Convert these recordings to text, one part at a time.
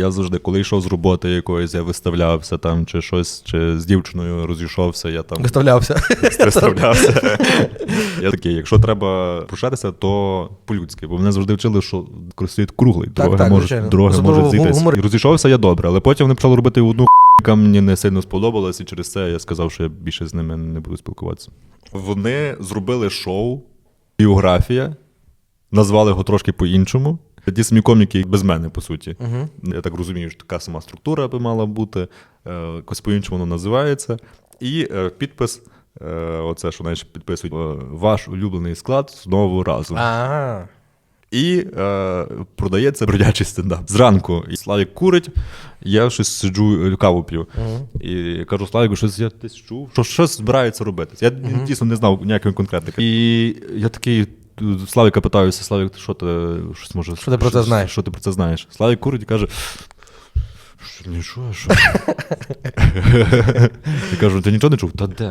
Я завжди, коли йшов з роботи якоїсь, я виставлявся там, чи щось, чи з дівчиною розійшовся, я там Виставлявся. виставлявся. Я такий, якщо треба прощатися, то по-людськи, бо мене завжди вчили, що світ круглий, дороги звичайно. дороги можуть зійтись. І розійшовся я добре, але потім вони почали робити одну яка мені не сильно сподобалась, і через це я сказав, що я більше з ними не буду спілкуватися. Вони зробили шоу, біографія, назвали його трошки по-іншому. Ті самі коміки без мене, по суті. Угу. Я так розумію, що така сама структура би мала бути, е, якось по-іншому воно називається. І е, підпис, е, оце, що знаєш, підписують ваш улюблений склад знову разом. Ага. І е, продається бродячий стендап. Зранку і Славік курить, я щось сиджу, каву п'ю. І я кажу, Славіку, щось я десь чув, що щось збирається робити. Я дійсно не знав ніякої конкретики. І я такий. Славіка питаюся, Славік, що ти щось може? Що ти про це знаєш? Що ти про це знаєш? Славік курить і каже: що нічого, що? Я кажу, ти нічого не чув? Та де?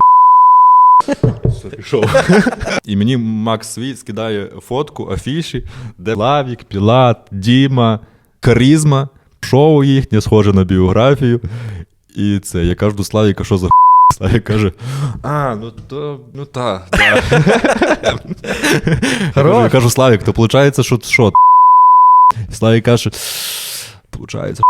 Все, пішов. І мені Макс свій скидає фотку, афіші, де Славік, Пілат, Діма, Карізма, шоу їхнє, схоже на біографію. І це, я кажу до Славіка, що за х**? Славік каже: А, ну то, ну та, да. Я кажу, Славік, то виходить, що що? Славік каже, Получається,